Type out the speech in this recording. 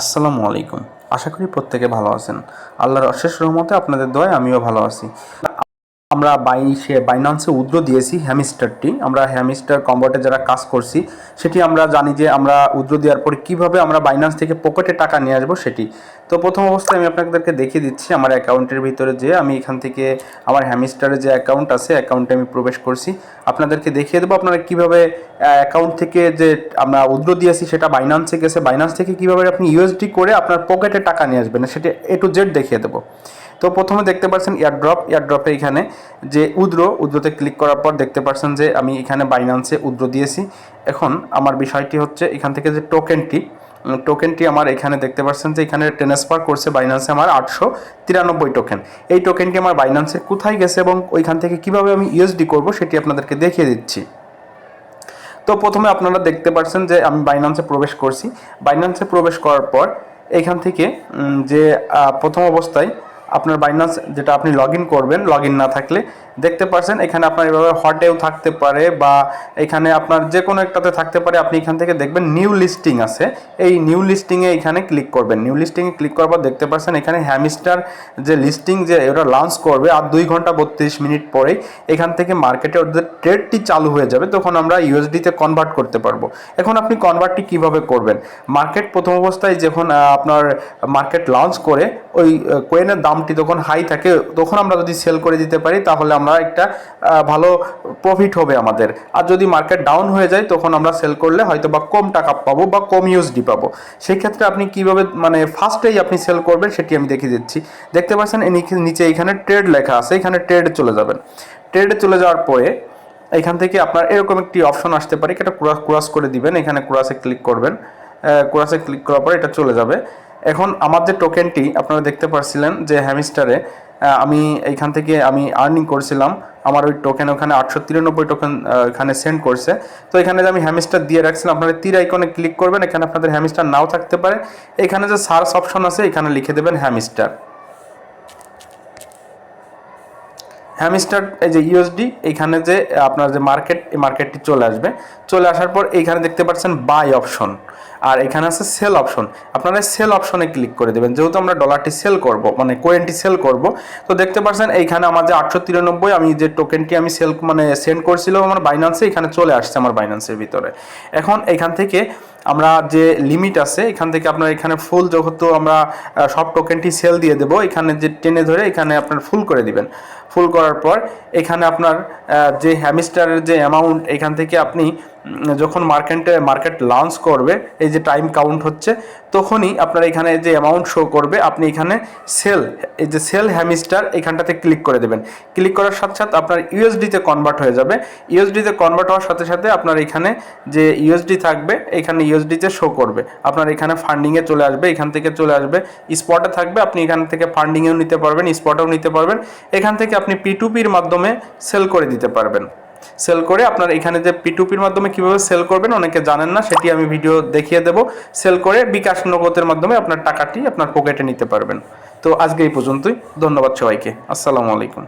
আসসালামু আলাইকুম। আশা করি প্রত্যেকে ভালো আছেন। আল্লাহর অশেষ রহমতে আপনাদের দোয়ায় আমিও ভালো আছি। আমরা বাইশে বাইনান্সে উদ্র দিয়েছি হ্যামিস্টারটি। আমরা হ্যামিস্টার কম্বটে যারা কাজ করছি, সেটি আমরা জানি যে আমরা উদ্র দেওয়ার পরে কীভাবে আমরা বাইনান্স থেকে পকেটে টাকা নিয়ে আসব সেটি। তো প্রথম অবস্থায় আমি আপনাদেরকে দেখিয়ে দিচ্ছি আমার অ্যাকাউন্টের ভিতরে যে আমি এখান থেকে আমার হ্যামিস্টারের যে অ্যাকাউন্ট আছে, অ্যাকাউন্টে আমি প্রবেশ করছি। আপনাদেরকে দেখিয়ে দেবো আপনারা কীভাবে অ্যাকাউন্ট থেকে যে আমরা উদ্র দিয়েছি, সেটা বাইনান্সে গেছে। বাইনান্স থেকে কীভাবে আপনি ইউএসডি করে আপনার পকেটে টাকা নিয়ে আসবেন, সেটা এ টু জেড দেখিয়ে দেবো। তো প্রথমে দেখতে পাচ্ছেন এয়ারড্রপ এয়ারড্রপে এখানে যে উদ্র, উদ্রতে ক্লিক করার পর দেখতে পাচ্ছেন যে আমি এখানে বাইনান্সে উদ্র দিয়েছি। এখন আমার বিষয়টি হচ্ছে এখান থেকে যে টোকেনটি টোকেনটি আমার এখানে দেখতে পাচ্ছেন যে এখানে ট্রান্সফার করছে বাইনান্সে আমার আটশো তিরানব্বই টোকেন এই টোকেনটি আমার বাইনান্সে কোথায় গেছে এবং ওইখান থেকে কীভাবে আমি ইউএসডি করব, সেটি আপনাদেরকে দেখিয়ে দিচ্ছি। তো প্রথমে আপনারা দেখতে পাচ্ছেন যে আমি বাইনান্সে প্রবেশ করছি। বাইনান্সে প্রবেশ করার পর এখান থেকে যে প্রথম অবস্থায় আপনার বাইনান্স যেটা আপনি লগ করবেন লগ না থাকলে দেখতে পাচ্ছেন এখানে আপনার এভাবে হটেও থাকতে পারে বা এখানে আপনার যে কোনো একটাতে থাকতে পারে। আপনি এখান থেকে দেখবেন নিউ লিস্টিং আছে। এই নিউ লিস্টিংয়ে এখানে ক্লিক করবেন। নিউ লিস্টিংয়ে ক্লিক করার পর দেখতে পাচ্ছেন এখানে হ্যামিস্টার যে লিস্টিং যে ওরা লঞ্চ করবে আর দুই ঘণ্টা বত্রিশ মিনিট পরেই এখান থেকে মার্কেটে ওদের ট্রেডটি চালু হয়ে যাবে, তখন আমরা ইউএসডিতে কনভার্ট করতে পারব। এখন আপনি কনভার্টটি কীভাবে করবেন? মার্কেট প্রথম অবস্থায় যখন আপনার মার্কেট লঞ্চ করে ওই কোয়েনের দামটি যখন হাই থাকে, তখন আমরা যদি সেল করে দিতে পারি, তাহলে আমরা একটা ভালো প্রফিট হবে আমাদের। আর যদি মার্কেট ডাউন হয়ে যায়, তখন আমরা সেল করলে হয়তো বা কম টাকা পাবো বা কম ইউএসডি পাবো। সেই ক্ষেত্রে আপনি কীভাবে মানে ফার্স্টেই আপনি সেল করবেন, সেটি আমি দেখিয়ে দিচ্ছি। দেখতে পাচ্ছেন নিচে এখানে ট্রেড লেখা আছে, এখানে ট্রেড চলে যাবেন। ট্রেডে চলে যাওয়ার পরে, এখান থেকে আপনার এরকম একটি অপশন আসতে পারে, এটা ক্রস করে দিবেন। এখানে ক্রসে ক্লিক করবেন। ক্রসে ক্লিক করার পরে এটা চলে যাবে। এখন আমার যে টোকেনটি আপনারা দেখতে পাচ্ছিলেন যে হ্যামিস্টারে আমি এইখান থেকে আমি আর্নিং করছিলাম। আমার ওই টোকেন ওখানে আটশো তিরানব্বই টোকেন এখানে সেন্ড করছে। তো এখানে যে আমি হ্যামিস্টার দিয়ে রাখছিলাম, আপনারা তীর আইকনে ক্লিক করবেন। এখানে আপনাদের হ্যামিস্টার নাও থাকতে পারে। এখানে যে সার্চ অপশন আছে, এখানে লিখে দেবেন হ্যামিস্টার হ্যামিস্টার এই যে ইউএসডি এইখানে যে, আপনার যে মার্কেট এই মার্কেটটি চলে আসবে। চলে আসার পর এইখানে দেখতে পাচ্ছেন বাই অপশন আর এখানে আছে সেল অপশন আপনারা সেল অপশনে ক্লিক করে দেবেন। যেহেতু আমরা ডলারটি সেল করব মানে কোয়েনটি সেল করব, তো দেখতে পাচ্ছেন এইখানে আমার যে আটশো তিরানব্বই, আমি যে টোকেনটি আমি সেল মানে সেন্ড করছিলাম আমার বাইন্যান্সে এখানে চলে আসছে আমার বাইন্যান্সের ভিতরে। এখন এখান থেকে আমরা যে লিমিট আছে, এখান থেকে আপনার এখানে ফুল যেহেতু আমরা সব টোকেনটি সেল দিয়ে দেবো, এখানে যে টেনে ধরে এখানে আপনার ফুল করে দিবেন। ফুল করার পর এখানে আপনার যে হ্যামিস্টারের যে অ্যামাউন্ট এখান থেকে আপনি যখন মার্কেটে মার্কেট লঞ্চ করবে, এই যে টাইম কাউন্ট হচ্ছে, তখনই আপনার এখানে যে অ্যামাউন্ট শো করবে, আপনি এখানে সেল এই যে সেল হ্যামিস্টার এখানটাতে ক্লিক করে দেবেন। ক্লিক করার সাথে সাথে আপনার ইউএসডিতে কনভার্ট হয়ে যাবে। ইউএসডিতে কনভার্ট হওয়ার সাথে সাথে আপনার এখানে যে ইউএসডি থাকবে, এখানে ইউএসডিতে শো করবে। আপনার এখানে ফান্ডিংয়ে চলে আসবে, এখান থেকে চলে আসবে। স্পটে থাকবে, আপনি এখান থেকে ফান্ডিংয়েও নিতে পারবেন স্পটেও নিতে পারবেন। এখান থেকে আপনি পি টু পির মাধ্যমে সেল করে দিতে পারবেন। সেল করে আপনার এখানে যে পি টু পির মাধ্যমে কীভাবে সেল করবেন অনেকে জানেন না, সেটি আমি ভিডিও দেখিয়ে দেব। সেল করে বিকাশ নগদের মাধ্যমে আপনার টাকাটি আপনার পকেটে নিতে পারবেন। তো আজকে এই পর্যন্তই। ধন্যবাদ সবাইকে। আসসালামু আলাইকুম।